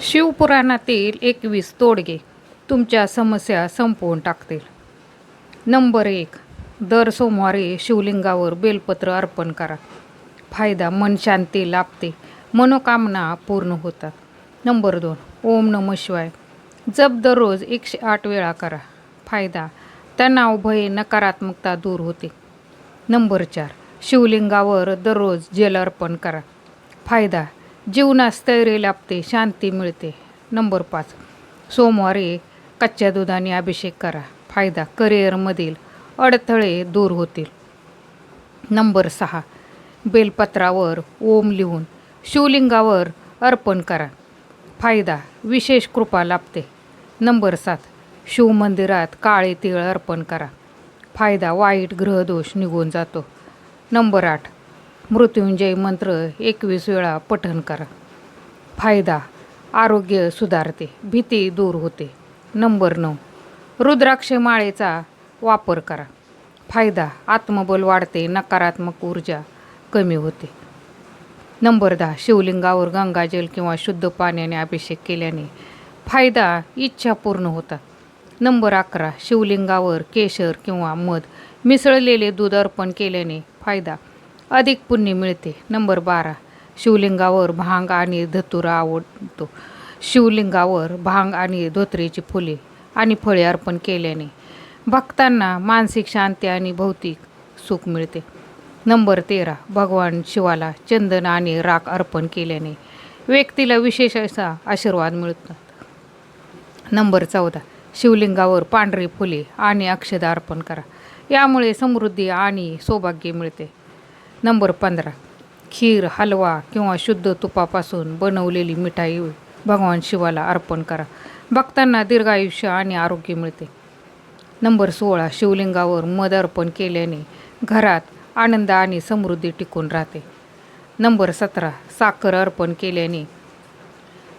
शिवपुराणातील एकवीस तोडगे तुमच्या समस्या संपवून टाकतील. नंबर एक दर सोमवारी शिवलिंगावर बेलपत्र अर्पण करा. फायदा मन शांती लाभते मनोकामना पूर्ण होतात. नंबर दोन ओम नम शिवाय. जप दररोज एकशे आठ वेळा करा. फायदा तणाव भय नकारात्मकता दूर होते. नंबर चार शिवलिंगावर दररोज जल अर्पण करा. फायदा जीवनास स्थैर्य लाभते शांती मिळते. नंबर पाच. सोमवारी कच्च्या दुधाने अभिषेक करा. फायदा करिअरमधील अडथळे दूर होतील. नंबर सहा. बेलपत्रावर ओम लिहून शिवलिंगावर अर्पण करा. फायदा विशेष कृपा लाभते. नंबर सात. शिवमंदिरात काळे तिळ अर्पण करा. फायदा वाईट ग्रहदोष निघून जातो. नंबर आठ. मृत्युंजय मंत्र एकवीस वेळा पठण करा. फायदा आरोग्य सुधारते भीती दूर होते. नंबर नऊ रुद्राक्ष माळेचा वापर करा. फायदा आत्मबल वाढते नकारात्मक ऊर्जा कमी होते. नंबर दहा शिवलिंगावर गंगाजल किंवा शुद्ध पाण्याने अभिषेक केल्याने फायदा इच्छा पूर्ण होतात. नंबर अकरा शिवलिंगावर केशर किंवा मध मिसळलेले दूध अर्पण केल्याने फायदा अधिक पुण्य मिळते. नंबर बारा. शिवलिंगावर भांग आणि धतुरा आवडतो. शिवलिंगावर भांग आणि धोत्रेची फुले आणि फळे अर्पण केल्याने भक्तांना मानसिक शांती आणि भौतिक सुख मिळते. नंबर तेरा. भगवान शिवाला चंदन आणि राख अर्पण केल्याने व्यक्तीला विशेष असा आशीर्वाद मिळतात नंबर चौदा. शिवलिंगावर पांढरी फुले आणि अक्षदा अर्पण करा. यामुळे समृद्धी आणि सौभाग्य मिळते. नंबर पंधरा. खीर हलवा किंवा शुद्ध तुपापासून बनवलेली मिठाई भगवान शिवाला अर्पण करा. भक्तांना दीर्घायुष्य आणि आरोग्य मिळते. नंबर सोळा शिवलिंगावर मध अर्पण केल्याने घरात आनंद आणि समृद्धी टिकून राहते. नंबर सतरा साखर अर्पण केल्याने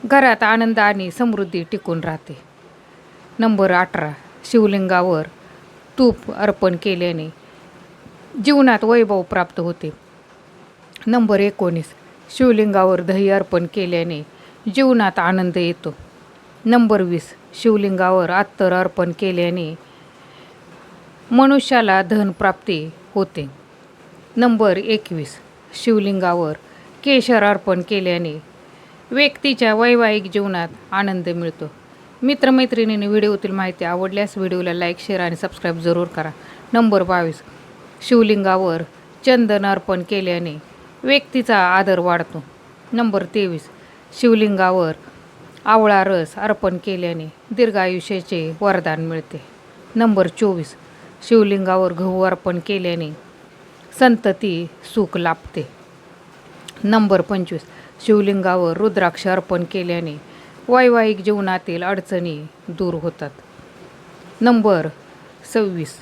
घरात आनंद आणि समृद्धी टिकून राहते. नंबर अठरा शिवलिंगावर तूप अर्पण केल्याने जीवनात वैभव प्राप्त होते. नंबर एकोणीस. शिवलिंगावर दही अर्पण केल्याने जीवनात आनंद येतो. नंबर वीस. शिवलिंगावर अत्तर अर्पण केल्याने मनुष्याला धनप्राप्ती होते. नंबर एकवीस. शिवलिंगावर केशर अर्पण केल्याने व्यक्तीच्या वैवाहिक जीवनात आनंद मिळतो. मित्रमैत्रिणीने व्हिडिओतील माहिती आवडल्यास व्हिडिओला लाईक शेअर आणि सबस्क्राईब जरूर करा. नंबर बावीस. शिवलिंगावर चंदन अर्पण केल्याने व्यक्तीचा आदर वाढतो. नंबर तेवीस. शिवलिंगावर आवळा रस अर्पण केल्याने दीर्घायुष्याचे वरदान मिळते. नंबर चोवीस. शिवलिंगावर गहू अर्पण केल्याने संतती सुख लाभते. नंबर पंचवीस. शिवलिंगावर रुद्राक्ष अर्पण केल्याने वैवाहिक जीवनातील अडचणी दूर होतात. नंबर सव्वीस.